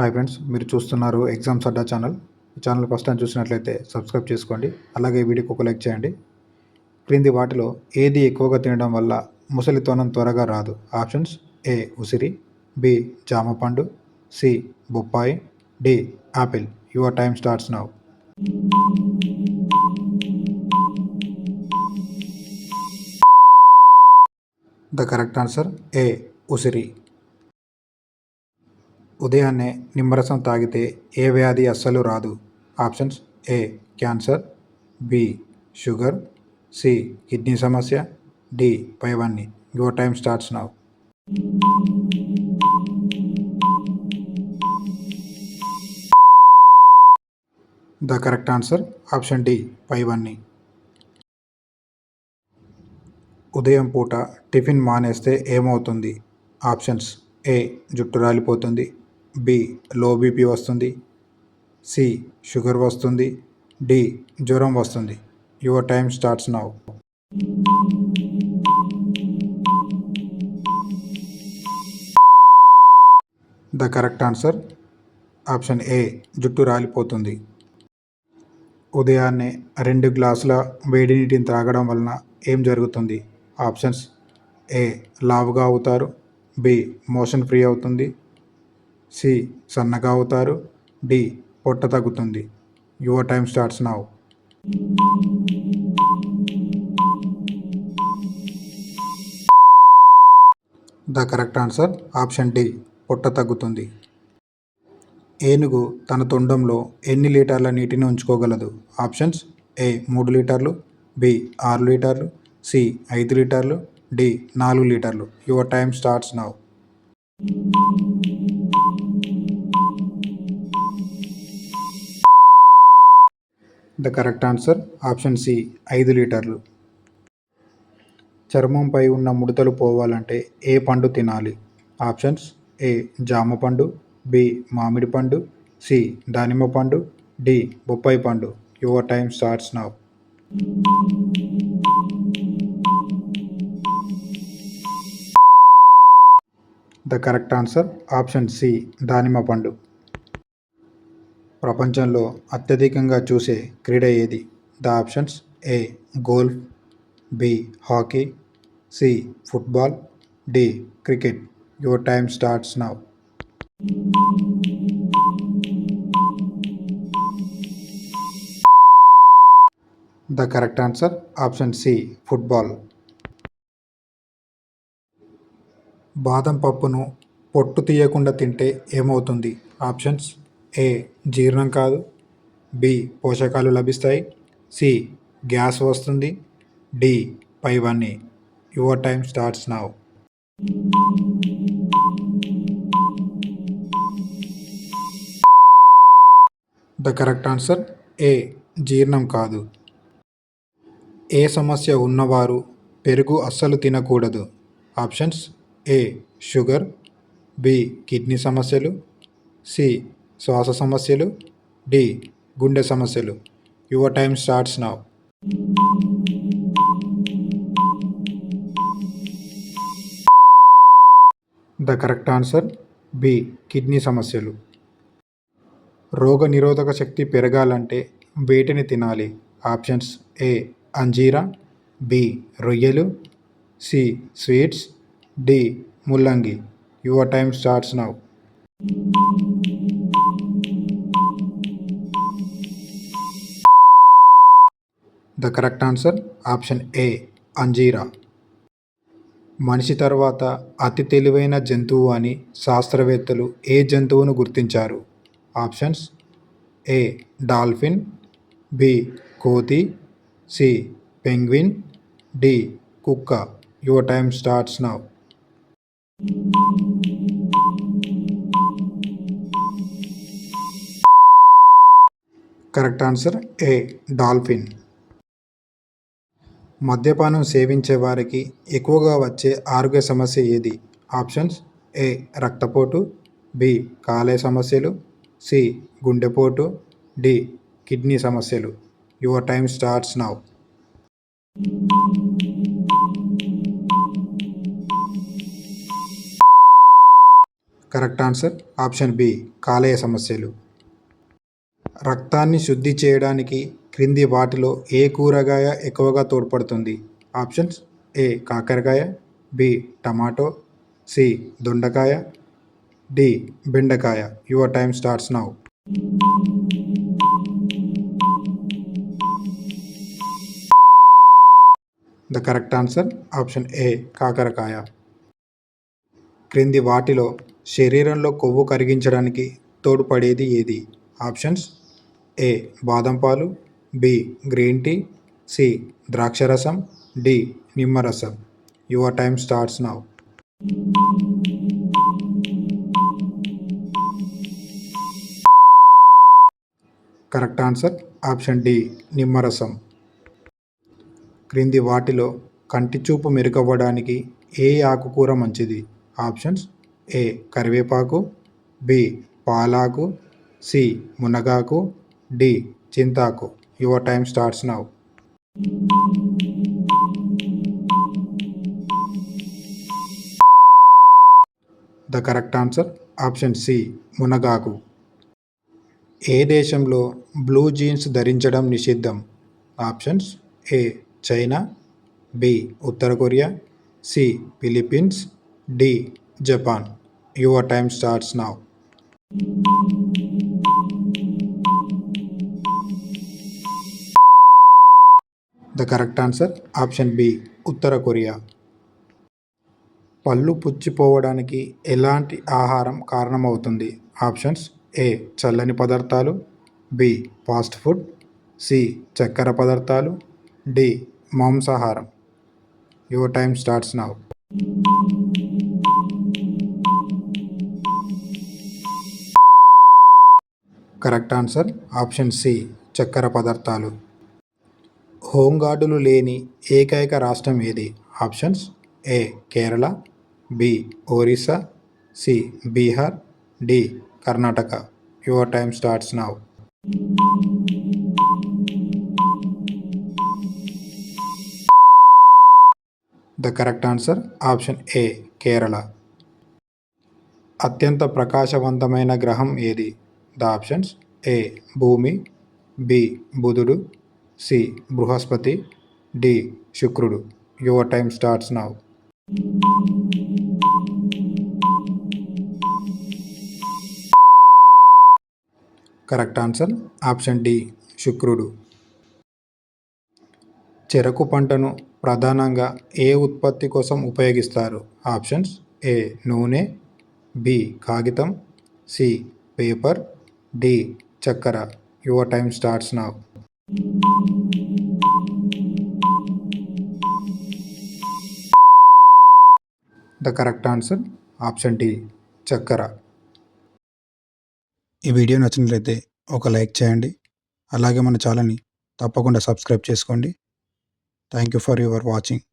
Hi friends మీరు చూస్తున్నారు exams Adda channel ఈ ఛానల్ ఫస్ట్ టైం చూసినట్లయితే సబ్స్క్రైబ్ చేసుకోండి. అలాగే వీడియోకి ఒక లైక్ చేయండి. క్రింది వాటిలో ఏది ఎక్కువగా తినడం వల్ల ముసలితోనం త్వరగా రాదు? ఆప్షన్స్ ఏ ఉసిరి బి జామ పండు సి బొప్పాయి D apple your time starts now the correct answer A ఉసిరి. ఉదయాన్నే నిమ్మరసం తాగితే ఏ వ్యాధి అస్సలు రాదు. Options A. Cancer B. Sugar C. Kidney సమస్య డి. పైవన్నీ. Your time starts now the correct answer option D పైవన్నీ. ఉదయం పూట టిఫిన్ మానేస్తే ఏమవుతుంది? Options A. జుట్టు రాలిపోతుంది. బి లో బీపీ వస్తుంది. సి షుగర్ వస్తుంది. డి జ్వరం వస్తుంది. Your time starts now the correct answer option A జుట్టు రాలిపోతుంది. ఉదయాన్నే రెండు గ్లాసుల వేడి నీటిని త్రాగడం వలన ఏం జరుగుతుంది? ఆప్షన్స్ ఏ లావుగా అవుతారు. బి మోషన్ ఫ్రీ అవుతుంది. సి సన్నగా అవుతారు డి పొట్ట తగ్గుతుంది. Your time starts now. The correct answer option D పొట్ట తగ్గుతుంది. ఏనుగు తన తొండంలో ఎన్ని లీటర్ల నీటిని ఉంచుకోగలదు? ఆప్షన్స్ ఏ మూడు లీటర్లు బి ఆరు లీటర్లు సి ఐదు లీటర్లు డి నాలుగు లీటర్లు. Your time starts now. The correct answer option C ఐదు లీటర్లు. చర్మంపై ఉన్న ముడతలు పోవాలంటే ఏ పండు తినాలి? ఆప్షన్స్ ఏ జామ పండు బి మామిడి పండు సి దానిమ్మ పండు డి బొప్పాయి పండు. Your time starts now. The correct answer option C దానిమ్మ పండు. ప్రపంచంలో అత్యధికంగా చూసే క్రీడ ఏది? The options A golf B hockey C football D cricket. Your time starts now. The correct answer option C football. బాదం పప్పును పొట్టు తీయకుండా తింటే ఏమవుతుంది? ఆప్షన్స్ ఏ జీర్ణం కాదు. బి పోషకాలు లభిస్తాయి. సి గ్యాస్ వస్తుంది. డి పైవన్నీ your time starts now. The correct answer A జీర్ణం కాదు. ఏ సమస్య ఉన్నవారు పెరుగు అస్సలు తినకూడదు. Options A sugar B kidney సమస్యలు సి శ్వాస సమస్యలు డి గుండె సమస్యలు. Your time starts now the correct answer B kidney సమస్యలు. రోగ నిరోధక శక్తి పెరగాలంటే వేటిని తినాలి? ఆప్షన్స్ ఏ అంజీరా బి రొయ్యలు సి స్వీట్స్ డి ముల్లంగి. Your time starts now the correct answer option A అంజీరా. మనిషి తర్వాత అతి తెలివైన జంతువు అని శాస్త్రవేత్తలు ఏ జంతువును గుర్తించారు? ఆప్షన్స్ ఏ డాల్ఫిన్ బి కోతి సి పెంగ్విన్ డి కుక్క. Your time starts now. Correct answer A dolphin. మద్యపానం సేవించే వారికి ఎక్కువగా వచ్చే ఆరోగ్య సమస్య ఏది? Options A. రక్తపోటు బి. కాలే సమస్యలు సి. గుండెపోటు డి. కిడ్నీ సమస్యలు. Your time starts now. Correct answer option B. కాలేయ సమస్యలు. రక్తాన్ని శుద్ధి చేయడానికి క్రింది వాటిలో ఏ కూరగాయ ఎక్కువగా తోడ్పడుతుంది? ఆప్షన్స్ ఏ కాకరకాయ బి టమాటో సి దొండకాయ డి బెండకాయ. Your time starts now. The correct answer option A కాకరకాయ. క్రింది వాటిలో శరీరంలో కొవ్వు కరిగించడానికి తోడ్పడేది ఏది? ఆప్షన్స్ ఏ బాదం పాలు బి. Green tea. సి. ద్రాక్షరసం. డి. నిమ్మరసం. Your time starts now. Correct answer option D. నిమ్మరసం. క్రింది వాటిలో కంటి చూపు మెరుగవ్వడానికి ఏ ఆకుకూర మంచిది? Options A. కరివేపాకు. బి. పాలాకు. సి. మునగాకు. డి. చింతాకు. Your time starts now. The correct answer option C మునగాకు. ఏ దేశంలో బ్లూ జీన్స్ ధరించడం నిషిద్ధం? Options A China B Uttara Korea C Philippines D Japan. Your time starts now. The correct answer option B Uttara Korea. పళ్ళు పుచ్చిపోవడానికి ఎలాంటి ఆహారం కారణమవుతుంది? ఆప్షన్స్ ఏ చల్లని పదార్థాలు బి ఫాస్ట్ ఫుడ్ సి చక్కెర పదార్థాలు డి మాంసాహారం. Your time starts now correct answer option C చక్కెర పదార్థాలు. హోంగార్డులు లేని ఏకైక రాష్ట్రం ఏది? Options A Kerala B Orissa C Bihar D Karnataka. Your time starts now. The correct answer option A Kerala. అత్యంత ప్రకాశవంతమైన గ్రహం ఏది? ద ఆప్షన్స్ ఏ భూమి బి బుధుడు సి. బృహస్పతి. డి. శుక్రుడు. Your time starts now. Correct answer option D. శుక్రుడు. చెరకు పంటను ప్రధానంగా ఏ ఉత్పత్తి కోసం ఉపయోగిస్తారు? Options A. నూనె బి. కాగితం సి. Paper D. చక్కెర. Your time starts now. The correct answer option D చక్కెర. ఈ వీడియో నచ్చినట్లయితే ఒక లైక్ చేయండి. అలాగే మన ఛానల్ని తప్పకుండా సబ్స్క్రైబ్ చేసుకోండి. Thank you for your watching